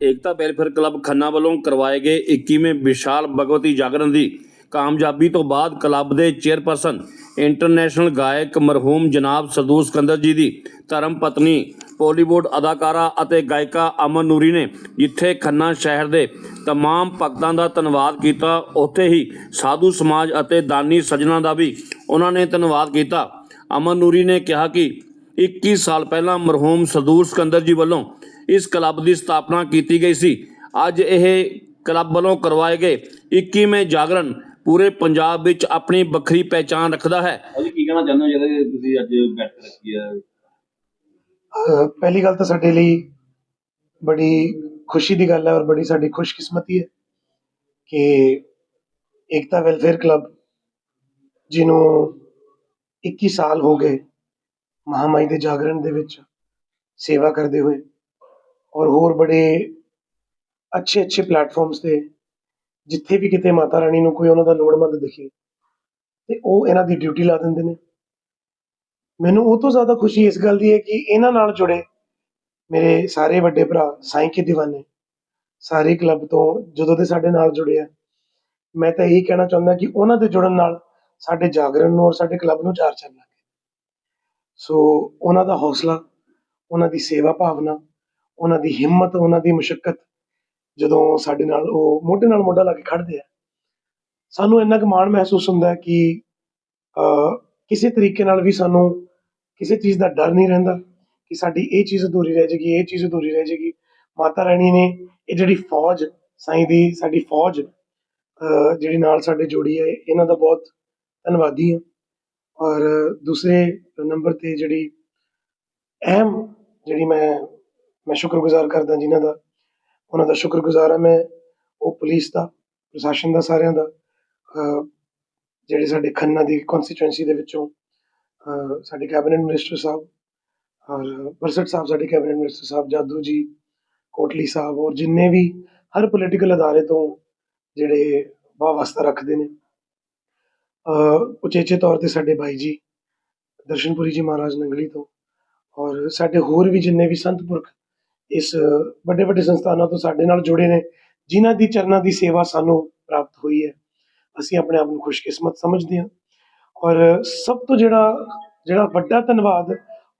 ਏਕਤਾ welfare club Khanna ਵੱਲੋਂ ਕਰਵਾਏ ਗਏ 21ਵੇਂ ਵਿਸ਼ਾਲ ਭਗਵਤੀ ਜਾਗਰਣ ਦੀ ਕਾਮਯਾਬੀ ਤੋਂ ਬਾਅਦ ਕਲੱਬ ਦੇ ਚੇਅਰਪਰਸਨ ਇੰਟਰਨੈਸ਼ਨਲ ਗਾਇਕ ਮਰਹੂਮ ਜਨਾਬ ਸਰਦੂਲ ਸਿਕੰਦਰ ਜੀ ਦੀ ਧਰਮ ਪਤਨੀ ਬਾਲੀਵੁੱਡ ਅਦਾਕਾਰਾ ਅਤੇ ਗਾਇਕਾ ਅਮਨ ਨੂਰੀ ਨੇ ਜਿੱਥੇ ਖੰਨਾ ਸ਼ਹਿਰ ਦੇ तमाम ਭਗਤਾਂ ਦਾ ਧੰਨਵਾਦ ਕੀਤਾ ਉੱਥੇ ਹੀ ਸਾਧੂ ਸਮਾਜ ਅਤੇ ਦਾਨੀ ਸੱਜਣਾ ਦਾ ਵੀ ਉਹਨਾਂ ਨੇ ਧੰਨਵਾਦ ਕੀਤਾ ਅਮਨ ਨੂਰੀ ਨੇ ਕਿਹਾ ਕਿ 21 ਸਾਲ ਪਹਿਲਾਂ ਮਰਹੂਮ ਸਰਦੂਲ ਸਿਕੰਦਰ ਜੀ ਵੱਲੋਂ ਇਸ ਕਲੱਬ ਦੀ ਸਥਾਪਨਾ ਕੀਤੀ ਗਈ ਸੀ। ਅੱਜ ਇਹ ਕਲੱਬ ਵੱਲੋਂ ਕਰਵਾਏ ਗਏ 21ਵੇਂ ਜਾਗਰਣ ਪੂਰੇ ਪੰਜਾਬ ਵਿੱਚ ਆਪਣੀ ਵੱਖਰੀ ਪਹਿਚਾਣ ਰੱਖਦਾ ਹੈ। ਅਜੀ ਕੀ ਕਹਿਣਾ ਚਾਹੁੰਦੇ ਹੋ ਜਿਹੜੇ ਤੁਸੀਂ ਅੱਜ ਬੈਠ ਰੱਖੀ ਹੈ? ਅਹ ਪਹਿਲੀ ਗੱਲ ਤਾਂ ਸਾਡੇ ਲਈ ਬੜੀ ਖੁਸ਼ੀ ਦੀ ਗੱਲ ਹੈ ਔਰ ਬੜੀ ਸਾਡੀ ਖੁਸ਼ਕਿਸਮਤੀ ਹੈ ਕਿ ਏਕਤਾ ਵੈਲਫੇਅਰ ਕਲੱਬ ਜਿਹਨੂੰ 21 ਸਾਲ ਹੋ ਗਏ ਮਹਾਮਾਈ ਦੇ ਜਾਗਰਣ ਦੇ ਵਿੱਚ ਸੇਵਾ ਕਰਦੇ ਹੋਏ ਔਰ ਹੋਰ ਬੜੇ ਅੱਛੇ ਅੱਛੇ ਪਲੇਟਫਾਰਮਸ ਤੇ ਜਿੱਥੇ ਵੀ ਕਿਤੇ ਮਾਤਾ ਰਾਣੀ ਨੂੰ ਕੋਈ ਉਹਨਾਂ ਦਾ ਲੋੜਵੰਦ ਦਿਖੇ ਤੇ ਉਹ ਇਹਨਾਂ ਦੀ ਡਿਊਟੀ ਲਾ ਦਿੰਦੇ ਨੇ। ਮੈਨੂੰ ਉਹ ਤੋਂ ਜ਼ਿਆਦਾ ਖੁਸ਼ੀ ਇਸ ਗੱਲ ਦੀ ਹੈ ਕਿ ਇਹਨਾਂ ਨਾਲ ਜੁੜੇ ਮੇਰੇ ਸਾਰੇ ਵੱਡੇ ਭਰਾ ਸਾਈਂ ਕੇ ਦੀਵਾਨੇ ਸਾਰੇ ਕਲੱਬ ਤੋਂ ਜਦੋਂ ਦੇ ਸਾਡੇ ਨਾਲ ਜੁੜੇ ਆ। ਮੈਂ ਤਾਂ ਇਹੀ ਕਹਿਣਾ ਚਾਹੁੰਦਾ ਕਿ ਉਹਨਾਂ ਦੇ ਜੁੜਨ ਨਾਲ ਸਾਡੇ ਜਾਗਰਣ ਨੂੰ ਔਰ ਸਾਡੇ ਕਲੱਬ ਨੂੰ ਚਾਰ ਚੰਨ ਲੱਗੇ ਸੋ ਉਹਨਾਂ ਦਾ ਹੌਸਲਾ, ਉਹਨਾਂ ਦੀ ਸੇਵਾ ਭਾਵਨਾ ਉਹਨਾਂ ਦੀ ਹਿੰਮਤ ਉਹਨਾਂ ਦੀ ਮੁਸ਼ਕਲ ਜਦੋਂ ਸਾਡੇ ਨਾਲ ਉਹ ਮੋਢੇ ਨਾਲ ਮੋਢਾ ਲਾ ਕੇ ਖੜਦੇ ਆ ਸਾਨੂੰ ਇੰਨਾ ਕੁ ਮਾਣ ਮਹਿਸੂਸ ਹੁੰਦਾ ਹੈ ਕਿ ਕਿਸੇ ਤਰੀਕੇ ਨਾਲ ਵੀ ਸਾਨੂੰ ਕਿਸੇ ਚੀਜ਼ ਦਾ ਡਰ ਨਹੀਂ ਰਹਿੰਦਾ ਕਿ ਸਾਡੀ ਇਹ ਚੀਜ਼ ਅਧੂਰੀ ਰਹਿ ਜਾਏਗੀ ਇਹ ਚੀਜ਼ ਅਧੂਰੀ ਰਹਿ ਜਾਏਗੀ। ਮਾਤਾ ਰਾਣੀ ਨੇ ਇਹ ਜਿਹੜੀ ਫੌਜ ਸਾਈਂ ਦੀ ਸਾਡੀ ਫੌਜ ਅਹ, ਜਿਹੜੀ ਨਾਲ ਸਾਡੇ ਜੋੜੀ ਹੈ ਇਹਨਾਂ ਦਾ ਬਹੁਤ ਧੰਨਵਾਦੀ ਹਾਂ। ਔਰ ਦੂਸਰੇ ਨੰਬਰ ਤੇ ਜਿਹੜੀ ਅਹਿਮ ਜਿਹੜੀ ਮੈਂ ਮੈਂ ਸ਼ੁਕਰਗੁਜ਼ਾਰ ਕਰਦਾ ਜਿਨ੍ਹਾਂ ਦਾ, ਉਹਨਾਂ ਦਾ ਸ਼ੁਕਰਗੁਜ਼ਾਰ ਹਾਂ ਮੈਂ, ਉਹ ਪੁਲਿਸ ਦਾ, ਪ੍ਰਸ਼ਾਸਨ ਦਾ ਸਾਰਿਆਂ ਦਾ ਜਿਹੜੇ ਸਾਡੇ ਖੰਨਾ ਦੀ ਕਨਸਟੀਚੁਐਂਸੀ ਦੇ ਵਿੱਚੋਂ ਸਾਡੇ ਕੈਬਨਿਟ ਮਿਨਿਸਟਰ ਸਾਹਿਬ ਔਰ ਬਰਸਟ ਸਾਹਿਬ, ਸਾਡੇ ਕੈਬਨਿਟ ਮਿਨਿਸਟਰ ਸਾਹਿਬ, ਜਾਦੂ ਜੀ, ਕੋਟਲੀ ਸਾਹਿਬ ਔਰ ਜਿੰਨੇ ਵੀ ਹਰ ਪੋਲੀਟੀਕਲ ਅਦਾਰੇ ਤੋਂ ਜਿਹੜੇ ਵਾਹ ਵਾਸਤਾ ਰੱਖਦੇ ਨੇ ਉਚੇਚੇ ਤੌਰ ਤੇ ਸਾਡੇ ਬਾਈ ਜੀ, ਦਰਸ਼ਨਪੁਰੀ ਜੀ ਮਹਾਰਾਜ ਨੰਗਲੀ ਤੋਂ ਔਰ ਸਾਡੇ ਹੋਰ ਵੀ ਜਿੰਨੇ ਵੀ ਸੰਤ ਪੁਰਖ ਇਸ ਵੱਡੇ ਵੱਡੇ ਸੰਸਥਾਨਾਂ ਤੋਂ ਸਾਡੇ ਨਾਲ ਜੁੜੇ ਨੇ, ਜਿਨ੍ਹਾਂ ਦੀ ਚਰਨਾਂ ਦੀ ਸੇਵਾ ਸਾਨੂੰ ਪ੍ਰਾਪਤ ਹੋਈ ਹੈ। ਅਸੀਂ ਆਪਣੇ ਆਪ ਨੂੰ ਖੁਸ਼ਕਿਸਮਤ ਸਮਝਦੇ ਹਾਂ ਔਰ ਸਭ ਤੋਂ ਜਿਹੜਾ ਜਿਹੜਾ ਵੱਡਾ ਧੰਨਵਾਦ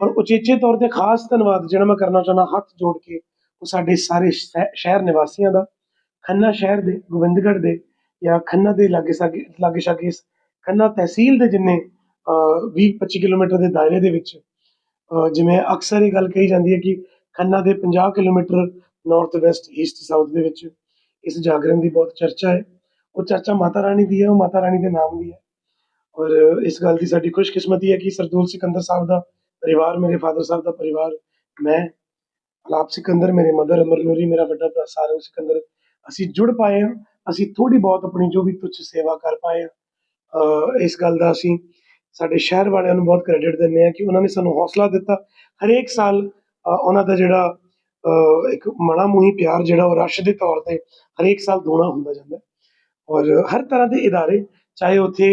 ਔਰ ਉਚੇਚੇ ਤੌਰ ਤੇ ਖਾਸ ਧੰਨਵਾਦ ਜਿਹੜਾ ਮੈਂ ਕਰਨਾ ਚਾਹੁੰਦਾ, ਹੱਥ ਜੋੜ ਕੇ, ਉਹ ਸਾਡੇ ਸਾਰੇ ਸ਼ਹਿਰ ਨਿਵਾਸੀਆਂ ਦਾ। ਖੰਨਾ ਸ਼ਹਿਰ ਦੇ, ਗੋਬਿੰਦਗੜ੍ਹ ਦੇ ਜਾਂ ਖੰਨਾ ਦੇ ਲਾਗੇ ਸਾਗੇ, ਲਾਗੇ ਸ਼ਾਗੇ ਖੰਨਾ ਤਹਿਸੀਲ ਦੇ ਜਿੰਨੇ 20 25 ਕਿਲੋਮੀਟਰ ਦੇ ਦਾਇਰੇ ਦੇ ਵਿੱਚ, ਅਹ ਜਿਵੇਂ ਅਕਸਰ ਇਹ ਗੱਲ ਕਹੀ ਜਾਂਦੀ ਹੈ ਕਿ ਖੰਨਾ ਦੇ 50 kilometre north west east south ਦੇ ਵਿੱਚ ਇਸ ਜਾਗਰਣ ਦੀ ਬਹੁਤ ਚਰਚਾ ਹੈ। ਉਹ ਚਰਚਾ ਮਾਤਾ ਰਾਣੀ ਦੀ ਹੈ, ਉਹ ਮਾਤਾ ਰਾਣੀ ਦੇ ਨਾਮ ਦੀ ਹੈ। ਔਰ ਇਸ ਗੱਲ ਦੀ ਸਾਡੀ ਖੁਸ਼ਕਿਸਮਤੀ ਹੈ ਕਿ ਸਰਦੂਲ ਸਿਕੰਦਰ ਸਾਹਿਬ ਦਾ ਪਰਿਵਾਰ, ਮੇਰੇ ਫਾਦਰ ਸਾਹਿਬ ਦਾ ਪਰਿਵਾਰ, ਮੈਂ ਆਲਾਪ ਸਿਕੰਦਰ, ਮੇਰੇ ਮਦਰ ਅਮਰ ਲੋਰੀ, ਮੇਰਾ ਵੱਡਾ ਭਰਾ ਸਾਰੰਗ ਸਿਕੰਦਰ, ਅਸੀਂ ਜੁੜ ਪਾਏ ਹਾਂ, ਅਸੀਂ ਥੋੜੀ ਬਹੁਤ ਆਪਣੀ ਜੋ ਵੀ ਤੁੱਛ ਸੇਵਾ ਕਰ ਪਾਏ ਹਾਂ। ਅਹ ਇਸ ਗੱਲ ਦਾ ਅਸੀਂ ਸਾਡੇ ਸ਼ਹਿਰ ਵਾਲਿਆਂ ਨੂੰ ਬਹੁਤ ਕ੍ਰੈਡਿਟ ਦਿੰਦੇ ਹਾਂ ਕਿ ਉਹਨਾਂ ਨੇ ਸਾਨੂੰ ਹੌਸਲਾ ਦਿੱਤਾ। ਹਰੇਕ ਸਾਲ ਉਹਨਾਂ ਦਾ ਜਿਹੜਾ ਅਹ ਇੱਕ ਮਣਾ ਮੂੰਹੀ ਪਿਆਰ ਜਿਹੜਾ ਉਹ ਰਸ਼ ਦੇ ਤੌਰ ਤੇ ਹਰੇਕ ਸਾਲ ਦੋਣਾ ਹੁੰਦਾ ਜਾਂਦਾ ਔਰ ਹਰ ਤਰ੍ਹਾਂ ਦੇ ਇਦਾਰੇ, ਚਾਹੇ ਉੱਥੇ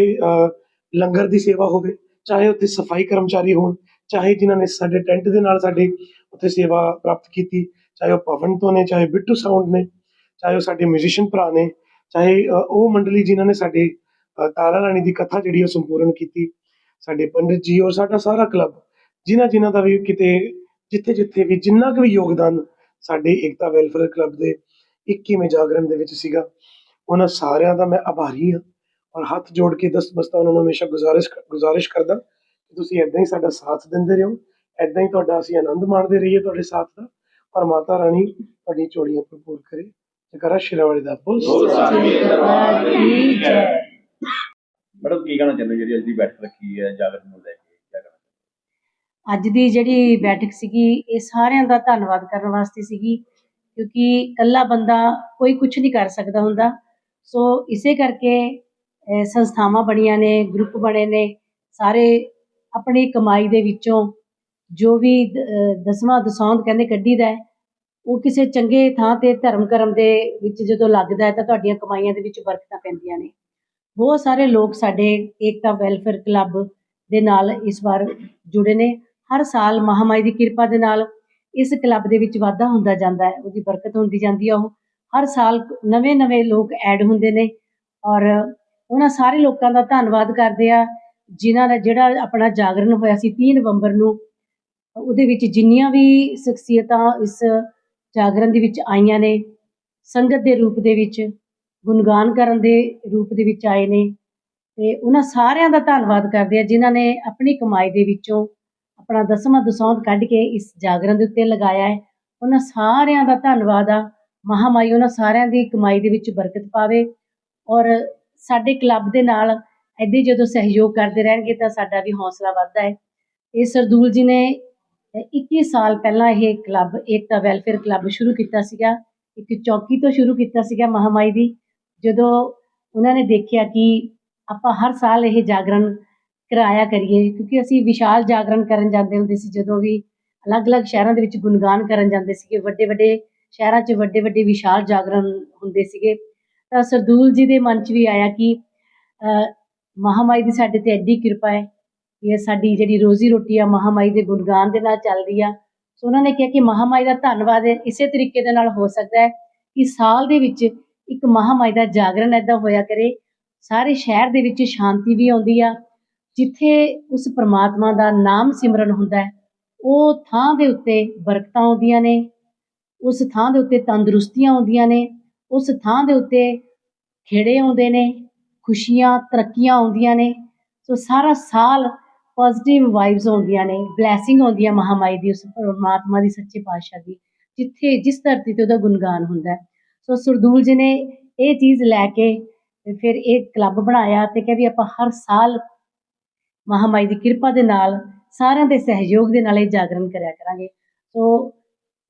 ਲੰਗਰ ਦੀ ਸੇਵਾ ਹੋਵੇ, ਚਾਹੇ ਉੱਥੇ ਸਫ਼ਾਈ ਕਰਮਚਾਰੀ ਹੋਣ, ਚਾਹੇ ਜਿਨ੍ਹਾਂ ਨੇ ਸਾਡੇ ਟੈਂਟ ਦੇ ਨਾਲ ਸਾਡੇ ਉੱਥੇ ਸੇਵਾ ਪ੍ਰਾਪਤ ਕੀਤੀ, ਚਾਹੇ ਉਹ ਪਵਨ ਤੋਂ ਨੇ, ਚਾਹੇ ਬਿੱਟੂ ਸਾਊਂਡ ਨੇ, ਚਾਹੇ ਉਹ ਸਾਡੇ ਮਿਊਜ਼ੀਸ਼ੀਅਨ ਭਰਾ ਨੇ, ਚਾਹੇ ਉਹ ਮੰਡਲੀ ਜਿਨ੍ਹਾਂ ਨੇ ਸਾਡੇ ਤਾਰਾ ਰਾਣੀ ਦੀ ਕਥਾ ਜਿਹੜੀ ਉਹ ਸੰਪੂਰਨ ਕੀਤੀ, ਸਾਡੇ ਪੰਡਿਤ ਜੀ ਔਰ ਸਾਡਾ ਸਾਰਾ ਕਲੱਬ, ਜਿਨ੍ਹਾਂ ਜਿਨ੍ਹਾਂ ਦਾ ਵੀ ਕਿਤੇ ਜਿੱਥੇ ਜਿੱਥੇ ਵੀ ਜਿੰਨਾ ਕੁ ਵੀ ਯੋਗਦਾਨ ਸਾਡੇ ਏਕਤਾ ਵੈਲਫੇਅਰ ਕਲੱਬ ਦੇ 21ਵੇਂ ਜਾਗਰਣ ਦੇ ਵਿੱਚ ਸੀਗਾ ਉਹਨਾਂ ਸਾਰਿਆਂ ਦਾ ਮੈਂ ਆਭਾਰੀ ਹਾਂ ਔਰ ਹੱਥ ਜੋੜ ਕੇ ਦਸਤਬਸਤਾ ਉਹਨਾਂ ਨੂੰ ਹਮੇਸ਼ਾ ਗੁਜ਼ਾਰਿਸ਼ ਗੁਜ਼ਾਰਿਸ਼ ਕਰਦਾ ਕਿ ਤੁਸੀਂ ਇਦਾਂ ਹੀ ਸਾਡਾ ਸਾਥ ਦਿੰਦੇ ਰਹੋ ਇਦਾਂ ਹੀ ਤੁਹਾਡਾ ਅਸੀਂ ਆਨੰਦ ਮਾਣਦੇ ਰਹੀਏ ਤੁਹਾਡੇ ਸਾਥ ਦਾ ਔਰ ਮਾਤਾ ਰਾਣੀ ਤੁਹਾਡੀ ਚੋੜੀਆਂ ਭਰਪੂਰ ਕਰੇ। ਜਕਰਾ ਸ਼ਿਰਾਵਾਲੀ ਦਾ ਬੋਲ ਮੈਡਮ ਕੀ ਕਹਿਣਾ ਚਾਹੁੰਦੇ ਜਿਹੜੀ ਅੱਜ ਦੀ ਬੈਠਕ ਰੱਖੀ ਹੈ ਜਾਗਰਣ ਨੂੰ ਲੈ ਅੱਜ ਦੀ ਜਿਹੜੀ ਬੈਠਕ ਸੀਗੀ, ਇਹ ਸਾਰਿਆਂ ਦਾ ਧੰਨਵਾਦ ਕਰਨ ਵਾਸਤੇ ਸੀਗੀ, ਕਿਉਂਕਿ ਇਕੱਲਾ ਬੰਦਾ ਕੋਈ ਕੁਝ ਨਹੀਂ ਕਰ ਸਕਦਾ ਹੁੰਦਾ। ਸੋ ਇਸੇ ਕਰਕੇ ਸੰਸਥਾਵਾਂ ਬਣੀਆਂ ਨੇ ਗਰੁੱਪ ਬਣੇ ਨੇ, ਸਾਰੇ ਆਪਣੀ ਕਮਾਈ ਦੇ ਵਿੱਚੋਂ ਜੋ ਵੀ ਦਸਵਾਂ ਦਸੌਂਦ ਕਹਿੰਦੇ ਕੱਢੀਦਾ ਹੈ, ਉਹ ਕਿਸੇ ਚੰਗੇ ਥਾਂ ਤੇ ਧਰਮ ਕਰਮ ਦੇ ਵਿੱਚ ਜਦੋਂ ਲੱਗਦਾ ਹੈ ਤਾਂ ਤੁਹਾਡੀਆਂ ਕਮਾਈਆਂ ਦੇ ਵਿੱਚ ਬਰਕਤਾਂ ਪੈਂਦੀਆਂ ਨੇ। ਬਹੁਤ ਸਾਰੇ ਲੋਕ ਸਾਡੇ ਏਕਤਾ ਵੈਲਫੇਅਰ ਕਲੱਬ ਦੇ ਨਾਲ ਇਸ ਵਾਰ ਜੁੜੇ ਨੇ। ਹਰ ਸਾਲ ਮਹਾਮਾਈ ਦੀ ਕਿਰਪਾ ਦੇ ਨਾਲ ਇਸ ਕਲੱਬ ਦੇ ਵਿੱਚ ਵਾਧਾ ਹੁੰਦਾ ਜਾਂਦਾ ਹੈ, ਉਹਦੀ ਬਰਕਤ ਹੁੰਦੀ ਜਾਂਦੀ ਹੈ ਉਹ। ਹਰ ਸਾਲ ਨਵੇਂ-ਨਵੇਂ ਲੋਕ ਐਡ ਹੁੰਦੇ ਨੇ ਔਰ ਉਹਨਾਂ ਸਾਰੇ ਲੋਕਾਂ ਦਾ ਧੰਨਵਾਦ ਕਰਦੇ ਆ, ਜਿਨ੍ਹਾਂ ਦਾ ਜਿਹੜਾ ਆਪਣਾ ਜਾਗਰਣ ਹੋਇਆ ਸੀ 30 ਨਵੰਬਰ ਨੂੰ, ਉਹਦੇ ਵਿੱਚ ਜਿੰਨੀਆਂ ਵੀ ਸ਼ਖਸੀਅਤਾਂ ਇਸ ਜਾਗਰਣ ਦੇ ਵਿੱਚ ਆਈਆਂ ਨੇ, ਸੰਗਤ ਦੇ ਰੂਪ ਦੇ ਵਿੱਚ, ਗੁਣਗਾਨ ਕਰਨ ਦੇ ਰੂਪ ਦੇ ਵਿੱਚ ਆਏ ਨੇ, ਤੇ ਉਹਨਾਂ ਸਾਰਿਆਂ ਦਾ ਧੰਨਵਾਦ ਕਰਦੇ ਆ, ਜਿਨ੍ਹਾਂ ਨੇ ਆਪਣੀ ਕਮਾਈ ਦੇ ਵਿੱਚੋਂ ਆਪਣਾ ਦਸਵਾਂ ਦਸੌਂਦ ਕੱਢ ਕੇ ਇਸ ਜਾਗਰਣ ਦੇ ਉੱਤੇ ਲਗਾਇਆ ਹੈ। ਉਹਨਾਂ ਸਾਰਿਆਂ ਦਾ ਧੰਨਵਾਦ ਆ। ਮਹਾਮਾਈ ਉਹਨਾਂ ਸਾਰਿਆਂ ਦੀ ਕਮਾਈ ਦੇ ਵਿੱਚ ਬਰਕਤ ਪਾਵੇ ਔਰ ਸਾਡੇ ਕਲੱਬ ਦੇ ਨਾਲ ਐਦੇ ਜਦੋਂ ਸਹਿਯੋਗ ਕਰਦੇ ਰਹਿਣਗੇ ਤਾਂ ਸਾਡਾ ਵੀ ਹੌਸਲਾ ਵੱਧਦਾ ਹੈ। ਇਹ ਸਰਦੂਲ ਜੀ ਨੇ ਅ, 21 ਸਾਲ ਪਹਿਲਾਂ ਇਹ ਕਲੱਬ ਏਕਤਾ ਵੈਲਫੇਅਰ ਕਲੱਬ ਸ਼ੁਰੂ ਕੀਤਾ ਸੀਗਾ। ਇੱਕ ਚੌਕੀ ਤੋਂ ਸ਼ੁਰੂ ਕੀਤਾ ਸੀਗਾ ਮਹਾਮਾਈ ਦੀ। ਜਦੋਂ ਉਹਨਾਂ ਨੇ ਦੇਖਿਆ ਕਿ ਆਪਾਂ ਹਰ ਸਾਲ ਇਹ ਜਾਗਰਣ ਕਰਾਇਆ ਕਰੀਏ ਕਿਉਂਕਿ ਅਸੀਂ ਵਿਸ਼ਾਲ ਜਾਗਰਣ ਕਰਨ ਜਾਂਦੇ ਹੁੰਦੇ ਸੀ ਜਦੋਂ ਵੀ ਅਲੱਗ-ਅਲੱਗ ਸ਼ਹਿਰਾਂ ਦੇ ਵਿੱਚ ਗੁਣਗਾਨ ਕਰਨ ਜਾਂਦੇ ਸੀਗੇ ਵੱਡੇ-ਵੱਡੇ ਸ਼ਹਿਰਾਂ 'ਚ ਵੱਡੇ-ਵੱਡੇ ਵਿਸ਼ਾਲ ਜਾਗਰਣ ਹੁੰਦੇ ਸੀਗੇ। ਤਾਂ ਸਰਦੂਲ ਜੀ ਦੇ ਮਨ 'ਚ ਵੀ ਆਇਆ ਕਿ ਅ, ਮਹਾਮਾਈ ਦੀ ਸਾਡੇ ਤੇ ਐਡੀ ਕਿਰਪਾ ਹੈ ਇਹ ਸਾਡੀ ਜਿਹੜੀ ਰੋਜ਼ੀ ਰੋਟੀ ਆ ਮਹਾਮਾਈ ਦੇ ਗੁਣਗਾਨ ਦੇ ਨਾਲ ਚੱਲਦੀ ਆ। ਸੋ ਉਹਨਾਂ ਨੇ ਕਿਹਾ ਕਿ ਮਹਾਮਾਈ ਦਾ ਧੰਨਵਾਦ ਇਸੇ ਤਰੀਕੇ ਦੇ ਨਾਲ ਹੋ ਸਕਦਾ ਹੈ ਕਿ ਸਾਲ ਦੇ ਵਿੱਚ ਇੱਕ ਮਹਾਮਾਈ ਦਾ ਜਾਗਰਣ ਐਦਾਂ ਹੋਇਆ ਕਰੇ ਸਾਰੇ ਸ਼ਹਿਰ ਦੇ ਵਿੱਚ ਸ਼ਾਂਤੀ ਵੀ ਆਉਂਦੀ ਆ ਜਿੱਥੇ ਉਸ ਪ੍ਰਮਾਤਮਾ ਦਾ ਨਾਮ ਸਿਮਰਨ ਹੁੰਦਾ ਹੈ, ਉਹ ਥਾਂ ਦੇ ਉੱਤੇ ਬਰਕਤਾਂ ਆਉਂਦੀਆਂ ਨੇ, ਉਸ ਥਾਂ ਦੇ ਉੱਤੇ ਤੰਦਰੁਸਤੀਆਂ ਆਉਂਦੀਆਂ ਨੇ, ਉਸ ਥਾਂ ਦੇ ਉੱਤੇ ਖੇੜੇ ਆਉਂਦੇ ਨੇ, ਖੁਸ਼ੀਆਂ, ਤਰੱਕੀਆਂ ਆਉਂਦੀਆਂ ਨੇ, ਸੋ ਸਾਰਾ ਸਾਲ ਪੋਜ਼ਿਟਿਵ ਵਾਈਬਸ ਆਉਂਦੀਆਂ ਨੇ ਬਲੇਸਿੰਗ ਆਉਂਦੀ ਹੈ ਮਹਾਮਾਈ ਦੀ, ਉਸ ਪਰਮਾਤਮਾ ਦੀ, ਸੱਚੇ ਪਾਤਸ਼ਾਹ ਦੀ, ਜਿੱਥੇ, ਜਿਸ ਧਰਤੀ ਤੇ ਉਹਦਾ ਗੁਣਗਾਨ ਹੁੰਦਾ ਸੋ ਸਰਦੂਲ ਜੀ ਨੇ ਇਹ ਚੀਜ਼ ਲੈ ਕੇ ਫਿਰ ਇਹ ਕਲੱਬ ਬਣਾਇਆ ਤੇ ਕਿਹਾ ਵੀ ਆਪਾਂ ਹਰ ਸਾਲ ਮਹਾਮਾਈ ਦੀ ਕਿਰਪਾ ਦੇ ਨਾਲ ਸਾਰਿਆਂ ਦੇ ਸਹਿਯੋਗ ਦੇ ਨਾਲ ਇਹ ਜਾਗਰਣ ਕਰਿਆ ਕਰਾਂਗੇ। ਸੋ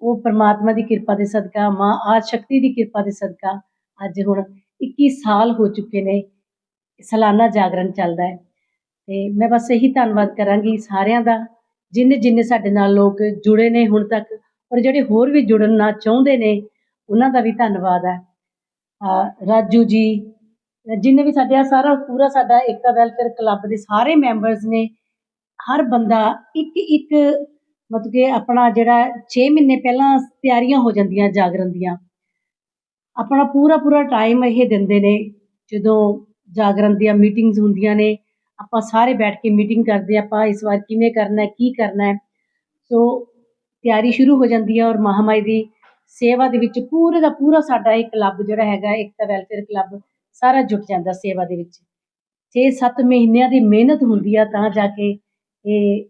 ਉਹ ਪਰਮਾਤਮਾ ਦੀ ਕਿਰਪਾ ਦੇ ਸਦਕਾ, ਮਾਂ ਆਦ ਸ਼ਕਤੀ ਦੀ ਕਿਰਪਾ ਦੇ ਸਦਕਾ ਅੱਜ ਹੁਣ 21 ਸਾਲ ਹੋ ਚੁੱਕੇ ਨੇ, ਸਾਲਾਨਾ ਜਾਗਰਣ ਚੱਲਦਾ ਹੈ। ਤੇ ਮੈਂ ਬਸ ਇਹੀ ਧੰਨਵਾਦ ਕਰਾਂਗੀ ਸਾਰਿਆਂ ਦਾ, ਜਿੰਨੇ ਜਿੰਨੇ ਸਾਡੇ ਨਾਲ ਲੋਕ ਜੁੜੇ ਨੇ ਹੁਣ ਤੱਕ ਔਰ ਜਿਹੜੇ ਹੋਰ ਵੀ ਜੁੜਨਾ ਚਾਹੁੰਦੇ ਨੇ, ਉਹਨਾਂ ਦਾ ਵੀ ਧੰਨਵਾਦ ਹੈ। ਰਾਜੂ ਜੀ ਜਿੰਨੇ ਵੀ ਸਾਡੇ ਆ ਸਾਰਾ ਪੂਰਾ ਸਾਡਾ ਏਕਤਾ ਵੈਲਫੇਅਰ ਕਲੱਬ ਦੇ ਸਾਰੇ ਮੈਂਬਰਸ ਨੇ, ਹਰ ਬੰਦਾ ਇੱਕ ਇੱਕ ਮਤਲਬ ਕਿ ਆਪਣਾ ਜਿਹੜਾ 6 ਮਹੀਨੇ ਪਹਿਲਾਂ ਤਿਆਰੀਆਂ ਹੋ ਜਾਂਦੀਆਂ ਜਾਗਰਣ ਦੀਆਂ। ਆਪਣਾ ਪੂਰਾ ਪੂਰਾ ਟਾਈਮ ਇਹ ਦਿੰਦੇ ਨੇ, ਜਦੋਂ ਜਾਗਰਣ ਦੀਆਂ ਮੀਟਿੰਗਸ ਹੁੰਦੀਆਂ ਨੇ, ਆਪਾਂ ਸਾਰੇ ਬੈਠ ਕੇ ਮੀਟਿੰਗ ਕਰਦੇ ਆਪਾਂ ਇਸ ਵਾਰ ਕਿਵੇਂ ਕਰਨਾ ਹੈ, ਕੀ ਕਰਨਾ ਹੈ। ਸੋ ਤਿਆਰੀ ਸ਼ੁਰੂ ਹੋ ਜਾਂਦੀ ਹੈ ਔਰ ਮਹਾਮਾਈ ਦੀ ਸੇਵਾ ਦੇ ਵਿੱਚ ਪੂਰੇ ਦਾ ਪੂਰਾ ਸਾਡਾ ਇਹ ਕਲੱਬ ਜਿਹੜਾ ਹੈਗਾ, ਏਕਤਾ ਵੈਲਫੇਅਰ ਕਲੱਬ ਸਾਰਾ ਜੁਟ ਜਾਂਦਾ ਸੇਵਾ ਦੇ ਵਿੱਚ। 6-7 ਮਹੀਨਿਆਂ ਦੀ ਮਿਹਨਤ ਹੁੰਦੀ ਆ ਤਾਂ ਜਾ ਕੇ ਇਹ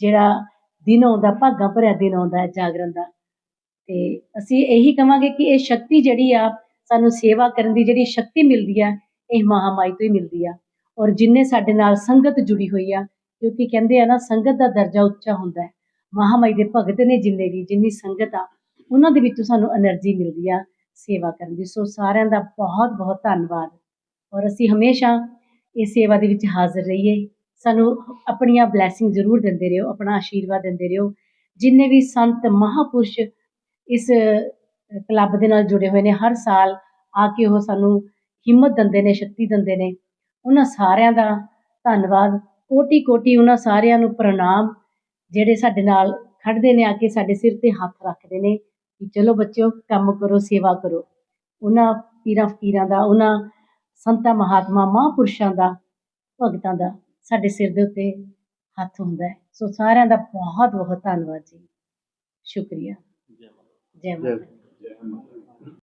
ਜਿਹੜਾ ਦਿਨ ਆਉਂਦਾ, ਭਾਗਾ ਭਰਿਆ ਦਿਨ ਆਉਂਦਾ ਹੈ ਜਾਗਰਣ ਦਾ। ਤੇ ਅਸੀਂ ਇਹੀ ਕਹਾਂਗੇ ਕਿ ਇਹ ਸ਼ਕਤੀ ਜਿਹੜੀ ਆ, ਸਾਨੂੰ ਸੇਵਾ ਕਰਨ ਦੀ ਜਿਹੜੀ ਸ਼ਕਤੀ ਮਿਲਦੀ ਆ, ਇਹ ਮਹਾਮਾਈ ਤੋਂ ਹੀ ਮਿਲਦੀ ਆ। ਔਰ ਜਿੰਨੇ ਸਾਡੇ ਨਾਲ ਸੰਗਤ ਜੁੜੀ ਹੋਈ ਆ, ਕਿਉਂਕਿ ਕਹਿੰਦੇ ਆ ਨਾ, ਸੰਗਤ ਦਾ ਦਰਜਾ ਉੱਚਾ ਹੁੰਦਾ ਹੈ। ਮਹਾਮਾਈ ਦੇ ਭਗਤ ਨੇ ਜਿੰਨੇ ਵੀ, ਜਿੰਨੀ ਸੰਗਤ ਆ, ਉਹਨਾਂ ਦੇ ਵਿੱਚੋਂ ਸਾਨੂੰ એનર્ਜੀ ਮਿਲਦੀ ਆ। ਸੇਵਾ ਕਰਨ ਦੀ। ਸੋ ਸਾਰਿਆਂ ਦਾ ਬਹੁਤ ਬਹੁਤ ਧੰਨਵਾਦ। ਔਰ ਅਸੀਂ ਹਮੇਸ਼ਾ ਇਹ ਸੇਵਾ ਦੇ ਵਿੱਚ ਹਾਜ਼ਰ ਰਹੀਏ। ਸਾਨੂੰ ਆਪਣੀਆਂ ਬਲੇਸਿੰਗ ਜ਼ਰੂਰ ਦਿੰਦੇ ਰਹੋ, ਆਪਣਾ ਆਸ਼ੀਰਵਾਦ ਦਿੰਦੇ ਰਹੋ। ਜਿੰਨੇ ਵੀ ਸੰਤ ਮਹਾਪੁਰਸ਼ ਇਸ ਕਲੱਬ ਦੇ ਨਾਲ ਜੁੜੇ ਹੋਏ ਨੇ, ਹਰ ਸਾਲ ਆ ਕੇ ਉਹ ਸਾਨੂੰ ਹਿੰਮਤ ਦਿੰਦੇ ਨੇ, ਸ਼ਕਤੀ ਦਿੰਦੇ ਨੇ। ਉਹਨਾਂ ਸਾਰਿਆਂ ਦਾ ਧੰਨਵਾਦ। ਕੋਟੀ ਕੋਟੀ ਉਹਨਾਂ ਸਾਰਿਆਂ ਨੂੰ ਪ੍ਰਣਾਮ। ਜਿਹੜੇ ਸਾਡੇ ਨਾਲ ਖੜਦੇ ਨੇ, ਆ ਕੇ ਸਾਡੇ ਸਿਰ ਤੇ ਹੱਥ ਰੱਖਦੇ ਨੇ। ਕਿ ਚਲੋ ਬੱਚਿਓ ਕੰਮ ਕਰੋ ਸੇਵਾ ਕਰੋ। ਉਹਨਾਂ ਪੀਰਾਂ ਫਕੀਰਾਂ ਦਾ ਉਹਨਾਂ ਸੰਤਾਂ ਮਹਾਤਮਾ ਮਹਾਂਪੁਰਸ਼ਾਂ ਦਾ ਭਗਤਾਂ ਦਾ ਸਾਡੇ ਸਿਰ ਦੇ ਉੱਤੇ ਹੱਥ ਹੁੰਦਾ ਹੈ। ਸੋ ਸਾਰਿਆਂ ਦਾ ਬਹੁਤ ਬਹੁਤ ਧੰਨਵਾਦ ਜੀ। ਸ਼ੁਕਰੀਆ। ਜੈ ਮਾਤਾ। ਜੈ ਮਾਤਾ